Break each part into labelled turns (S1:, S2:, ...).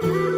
S1: thank you.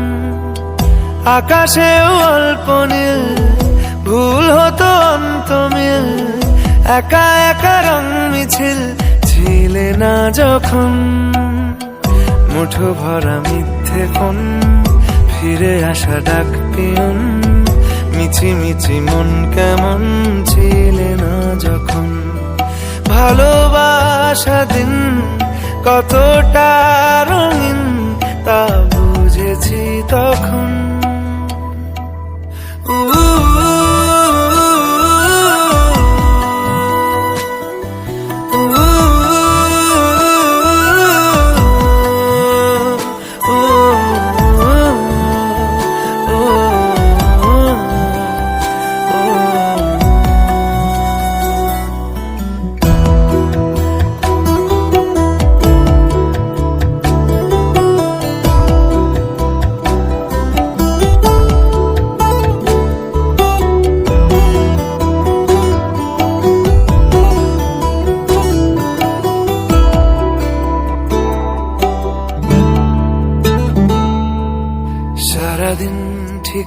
S1: আকাশেও অল্প নীল, ভুল হতো অন্ত মিল একা একা রং মিছিল, ছিলে না যখন। মুঠো ভরা মিথ্যে ফোন, ফিরে আসা ডাক পিয়ন মিছি মিছি মন কেমন ছিলে না যখন। ভালোবাসা দিন, কতটা রঙিন, তা বুঝেছি তখন।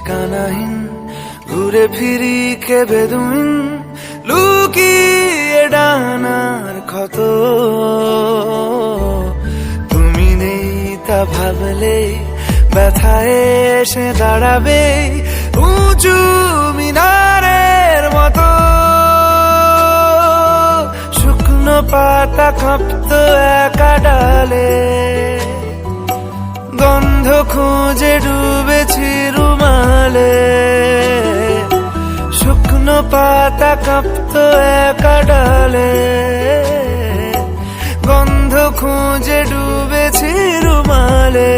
S1: ঠিকানাহীন ঘুরে ফিরি কে বেদুইন, লুকিয়ে ডানার ক্ষত। তুমি নেই তা ভাবলে, ব্যথায় এসে দাঁড়াবে উঁচু মিনারের মতো। শুকনো পাতা কাঁপত একা ডালে, গন্ধ খুঁজে পাতা কাঁপত একা ডালে। গন্ধ খুঁজে ডুবেছি রুমালে।